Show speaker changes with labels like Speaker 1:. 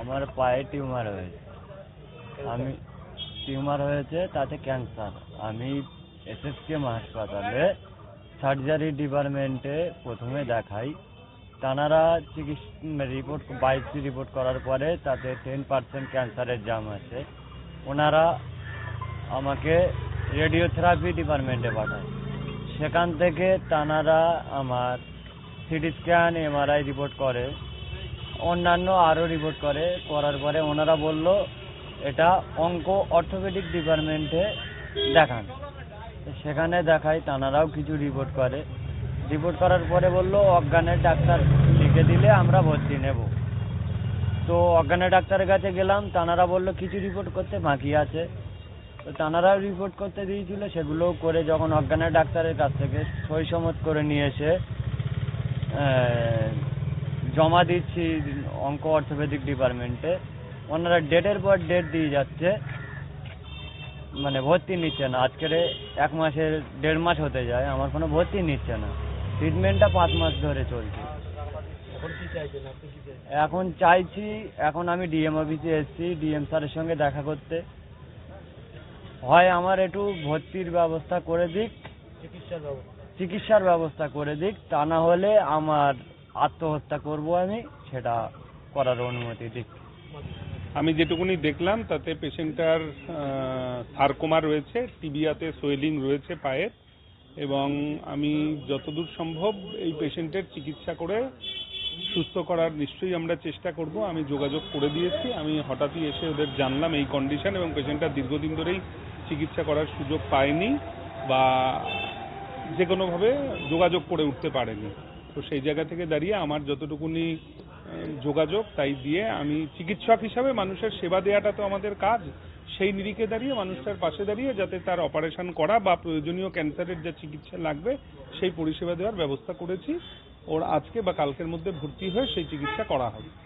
Speaker 1: আমার পায়ে টিউমার হয়েছে। আমি টিউমার হয়েছে তাতে ক্যান্সার। আমি এসএসকেএম হাসপাতালে সার্জারি ডিপার্টমেন্টে প্রথমে দেখাই। তানারা চিকিৎসা রিপোর্ট বায়োপসি রিপোর্ট করার পরে তাতে টেন পার্সেন্ট ক্যান্সারের জাম আছে। ওনারা আমাকে রেডিওথেরাপি ডিপার্টমেন্টে পাঠায়। সেখান থেকে তানারা আমার সিটি স্ক্যান এমআরআই রিপোর্ট করে। অন্যান্য আরও রিপোর্ট করে, করার পরে ওনারা বলল, এটা অঙ্ক অর্থোপেডিক ডিপার্টমেন্টে দেখান। সেখানে দেখাই তানারাও কিছু রিপোর্ট করে। রিপোর্ট করার পরে বলল, অজ্ঞানের ডাক্তার লিখে দিলে আমরা ভর্তি নেব। তো অজ্ঞানের ডাক্তারের কাছে গেলাম, তানারা বলল, কিছু রিপোর্ট করতে বাকি আছে। তো তানারাও রিপোর্ট করতে দিয়েছিল, সেগুলোও করে যখন অজ্ঞানের ডাক্তারের কাছ থেকে সই সমত করে নিয়ে এসে জমা দিচ্ছি অঙ্ক অর্থোপেডিক ডিপার্টমেন্টে। ওনারা ডেটের পর ডেট দিয়ে যাচ্ছে। মানে ভর্তি নিচ্ছে না। আজকের এক মাসের দেড় মাস হতে যায়। আমার কোনো ভর্তি নিচ্ছে না। ট্রিটমেন্টটা পাঁচ মাস ধরে চলছে।
Speaker 2: এখন
Speaker 1: চাইছি এখন আমি ডিএম অফিসে এসেছি ডিএম স্যারের সঙ্গে দেখা করতে। হয় আমার একটু ভর্তির ব্যবস্থা করে দিক।
Speaker 2: চিকিৎসার ব্যবস্থা।
Speaker 1: চিকিৎসার ব্যবস্থা করে দিক। তা না হলে আমার আত্মহত্যা করব আমি, সেটা করার অনুমতি দিক
Speaker 3: আমি যেটুকুনি দেখলাম, তাতে পেশেন্টটার সার্কোমা রয়েছে, টিবিয়াতে সোয়েলিং রয়েছে পায়ের, এবং আমি যতদূর সম্ভব এই পেশেন্টের চিকিৎসা করে সুস্থ করার নিশ্চয়ই আমরা চেষ্টা করব। আমি যোগাযোগ করে দিয়েছি, আমি হঠাৎই এসে ওদের জানলাম এই কন্ডিশন, এবং পেশেন্টটা দীর্ঘদিন ধরেই চিকিৎসা করার সুযোগ পায়নি, বা যে কোনোভাবে যোগাযোগ করে উঠতে পারেনি। তো সেই জায়গা থেকে দাঁড়িয়ে আমার যতটুকুনি যোগাযোগ তাই দিয়ে আমি চিকিৎসক হিসাবে মানুষের সেবা দেওয়াটা তো আমাদের কাজ। সেই নিরিখে দাঁড়িয়ে মানুষটার পাশে দাঁড়িয়ে যাতে তার অপারেশন করা বা প্রয়োজনীয় ক্যান্সারের যা চিকিৎসা লাগবে, সেই পরিষেবা দেওয়ার ব্যবস্থা করেছি। ওর আজকে বা কালকের মধ্যে ভর্তি হয়ে সেই চিকিৎসা করা হবে।